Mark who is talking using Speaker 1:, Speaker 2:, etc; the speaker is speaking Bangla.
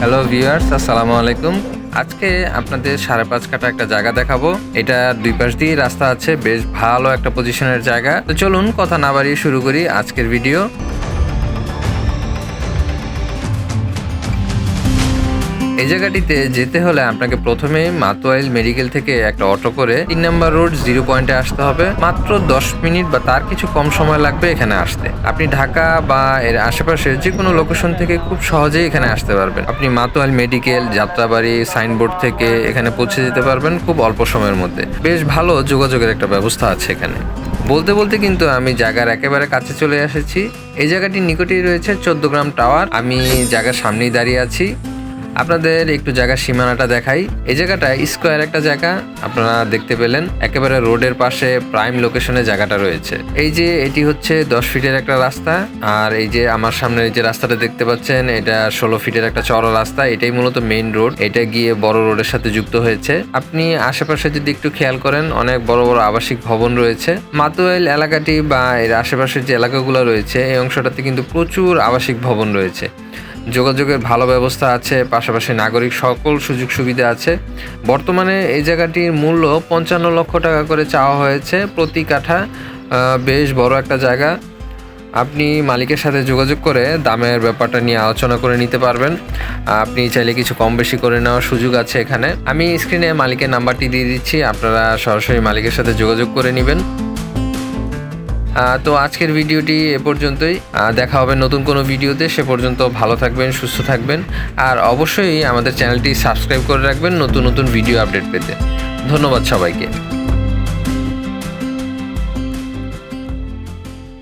Speaker 1: হ্যালো ভিউয়ার্স আসসালামু আলাইকুম। আজকে আপনাদের সাড়ে পাঁচ কাটা একটা জায়গা দেখাবো। এটা দুই পাশ দিয়ে রাস্তা আছে, বেশ ভালো একটা পজিশনের জায়গা। তো চলুন, কথা না বাড়িয়ে শুরু করি আজকের ভিডিও এই জায়গাটিতে যেতে হলে আপনাকে প্রথমে মাতোয়াইল মেডিকেল থেকে একটা অটো করে তিন নম্বর রোড জিরো পয়েন্টে আসতে হবে। মাত্র দশ মিনিট বা তার কিছু কম সময় লাগবে এখানে আসতে। আপনি ঢাকা বা এর আশেপাশের যে কোনো লোকেশন থেকে খুব সহজেই এখানে আসতে পারবেন। আপনি মাতোয়াইল মেডিকেল, যাত্রাবাড়ি সাইনবোর্ড থেকে এখানে পৌঁছে যেতে পারবেন খুব অল্প সময়ের মধ্যে। বেশ ভালো যোগাযোগের একটা ব্যবস্থা আছে এখানে। বলতে বলতে কিন্তু আমি জায়গার একেবারে কাছে চলে এসেছি। এই জায়গাটির নিকটেই রয়েছে চোদ্দ গ্রাম টাওয়ার। আমি জায়গার সামনেই দাঁড়িয়ে আছি। আপনাদের একটু জায়গার সীমানাটা দেখাই। এই জায়গাটা স্কোয়ার একটা জায়গা, আপনারা দেখতে পেলেন। একেবারে রোডের পাশে প্রাইম লোকেশনে জায়গাটা রয়েছে। এই যে এটি হচ্ছে দশ ফিটের একটা রাস্তা, আর এই যে আমার সামনে যে রাস্তাটা দেখতে পাচ্ছেন, এটা ষোলো ফিটের একটা চড়া রাস্তা। এটাই মূলত মেইন রোড এটা গিয়ে বড় রোডের সাথে যুক্ত হয়েছে। আপনি আশেপাশে যদি একটু খেয়াল করেন, অনেক বড় বড় আবাসিক ভবন রয়েছে। মাতুয়াইল এলাকাটি বা এর আশেপাশের যে এলাকাগুলো রয়েছে, এই অংশটাতে কিন্তু প্রচুর আবাসিক ভবন রয়েছে। যোগাযোগের ভালো ব্যবস্থা আছে, পাশাপাশি নাগরিক সকল সুযোগ সুবিধা আছে। বর্তমানে এই জায়গাটির মূল্য পঞ্চান্ন লক্ষ টাকা করে চাওয়া হয়েছে। প্রতি কাঠা বেশ বড় একটা জায়গা। আপনি মালিকের সাথে যোগাযোগ করে দামের ব্যাপারটা নিয়ে আলোচনা করে নিতে পারবেন। আপনি চাইলে কিছু কম বেশি করে নেওয়ার সুযোগ আছে এখানে। আমি স্ক্রিনে মালিকের নাম্বারটি দিয়ে দিচ্ছি, আপনারা সরাসরি মালিকের সাথে যোগাযোগ করে নেবেন। তো আজকের ভিডিওটি এ পর্যন্তই। দেখা হবে নতুন কোনো ভিডিওতে। সে পর্যন্ত ভালো থাকবেন, সুস্থ থাকবেন। আর অবশ্যই আমাদের চ্যানেলটি সাবস্ক্রাইব করে রাখবেন নতুন নতুন ভিডিও আপডেট পেতে। ধন্যবাদ সবাইকে।